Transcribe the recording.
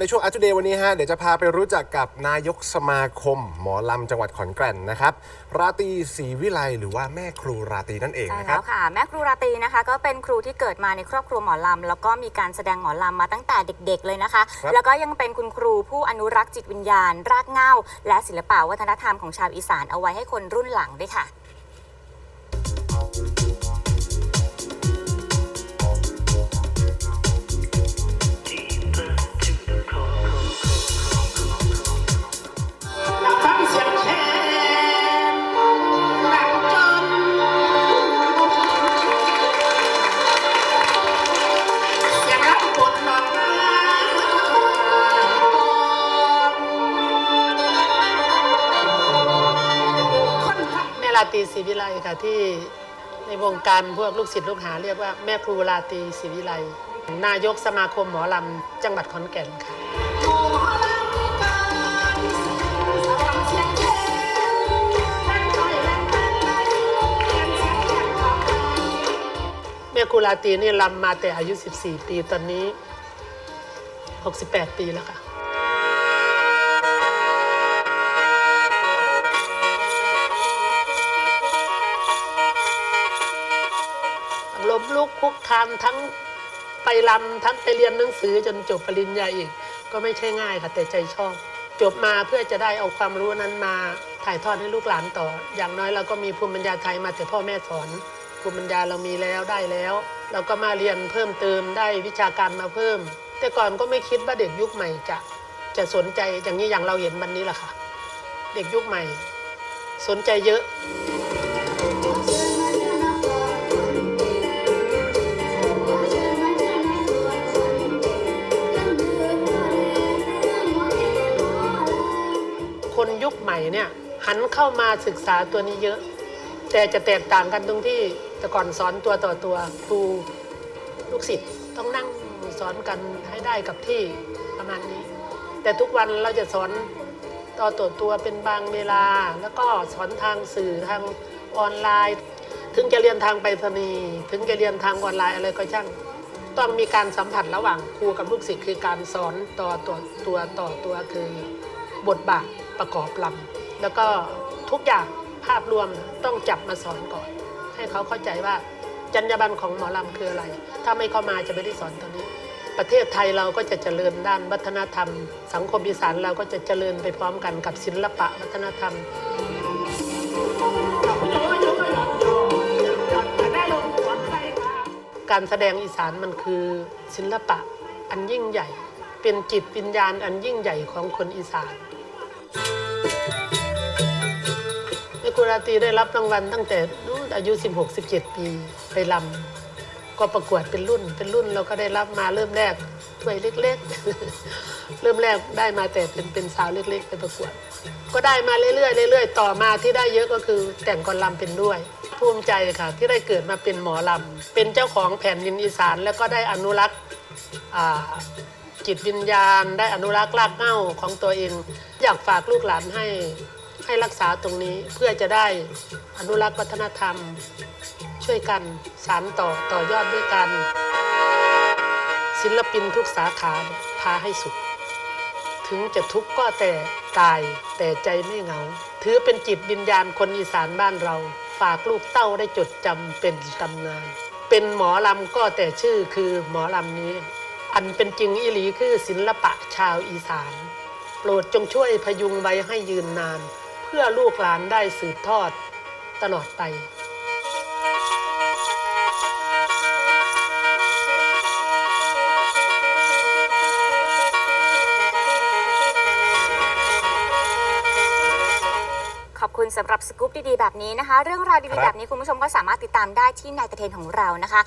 ในช่วงอั t เดย์วันนี้ฮะเดี๋ยวจะพาไปรู้จักกับนายกสมาคม หมอลำจังหวัดขอนแก่นนะครับ ราตรีศรีวิไลหรือว่าแม่ครูราตรีนั่นเองใช่นะครัแล้บวค่ะ แม่ครูราตรีนะคะ ก็เป็นครูที่เกิดมาในครอบครัวหมอลำแล้วก็มีการแสดงหมอลำมาตั้งแต่เด็ก ๆ เลยนะคะครับแล้วก็ยังเป็นคุณครูผู้อนุรักษ์จิตวิญญาณ รากเหง้า และศิลปะวัฒนธรรมของชาวอีสานเอาไว้ให้คนรุ่นหลังด้วยค่ะ ราตรีศรีวิไลค่ะที่ในวงการพวกลูกศิษย์ลูกหาเรียกว่าแม่ครูราตรีศรีวิไลนายกสมาคมหมอลำจังหวัดขอนแก่นค่ะแคนดังจ้อยดังดังดังเสียงเสียงแคนของแม่ครูราตรีนี่ลำมาแต่อายุ 14 ปีตอนนี้ 68 ปีแล้วค่ะ มลุกคุกคานทั้งไปลำทั้งไปเรียนหนังสือจนจบปริญญาอีกก็ไม่ใช่ง่ายค่ะแต่ใจชอบ จบมาเพื่อจะได้เอาความรู้นั้นมาถ่ายทอดให้ลูกหลานต่อ อย่างน้อยเราก็มีภูมิปัญญาไทยมาแต่พ่อแม่สอน ภูมิปัญญาเรามีแล้วได้แล้ว เราก็มาเรียนเพิ่มเติมได้วิชาการมาเพิ่ม แต่ก่อนก็ไม่คิดว่าเด็กยุคใหม่จะจะสนใจอย่างนี้อย่างเราเห็นวันนี้แหละค่ะ เด็กยุคใหม่ สนใจเยอะ เนี่ยหันเข้ามาศึกษาตัวนี้เยอะ แต่จะแตกต่างกันตรงที่แต่ก่อนสอนตัวต่อตัวครูลูกศิษย์ต้องนั่งสอนกันให้ได้กับที่ประมาณนี้ แต่ทุกวันเราจะสอนต่อตัวตัวเป็นบางเวลา แล้วก็สอนทางสื่อทางออนไลน์ ถึงจะเรียนทางไปรษณีย์ถึงจะเรียนทางออนไลน์อะไรก็ช่างต้องมีการสัมผัสระหว่างครูกับลูกศิษย์คือการสอนต่อตัวตัวต่อตัวคือบทบาทประกอบลำ แล้วก็ทุกอย่างภาพรวมต้องจับมาสอนก่อน ให้เขาเข้าใจว่าจรรยาบรรณของหมอลำคืออะไร ถ้าไม่เข้ามาจะไม่ได้สอนตอนนี้ ประเทศไทยเราก็จะเจริญด้านวัฒนธรรม สังคมอีสานเราก็จะเจริญไปพร้อมกันกับศิลปะวัฒนธรรมการแสดงอีสานมันคือศิลปะอันยิ่งใหญ่ เป็นจิตวิญญาณอันยิ่งใหญ่ของคนอีสาน แม่ครูราตรีได้รับรางวัลตั้งแต่นู้นอายุ 16-17 ปีไปลำก็ประกวดเป็นรุ่น เป็นรุ่นเราก็ได้รับมาเริ่มแรกถ้วยเล็ก ๆ เริ่มแรกได้มาแต่เป็นเป็นสาวเล็ก ๆ ไปประกวด ก็ได้มาเรื่อยๆเรื่อยๆต่อมาที่ได้เยอะก็คือแต่งกลลำเป็นด้วย ภูมิใจค่ะ ที่ได้เกิดมาเป็นหมอลำเป็นเจ้าของแผ่นดินอีสาน แล้วก็ได้อนุรักษ์จิตวิญญาณ ได้อนุรักษ์รากเหง้าของตัวเอง อยากฝากลูกหลานให้ ให้รักษาตรงนี้เพื่อจะได้อนุรักษ์วัฒนธรรม ช่วยกันสานต่อต่อยอดด้วยกัน ศิลปินทุกสาขาพาให้สุด ถึงจะทุกข์ก็แต่กายแต่ใจไม่เหงา ถือเป็นจิตวิญญาณคนอีสานบ้านเรา ฝากลูกเต้าได้จดจำเป็นตำนาน เป็นหมอลำก็แต่ชื่อคือหมอลำนี้ อันเป็นจริงอีหลีคือศิลปะชาวอีสานโปรดจงช่วยพยุงไว้ให้ยืนนาน เพื่อลูกหลานได้สืบทอดตลอดไปขอบคุณสำหรับสกู๊ปดีๆ แบบนี้นะคะ เรื่องราวดีๆ แบบนี้คุณผู้ชมก็สามารถติดตามได้ที่นายตะเทนของเรานะคะ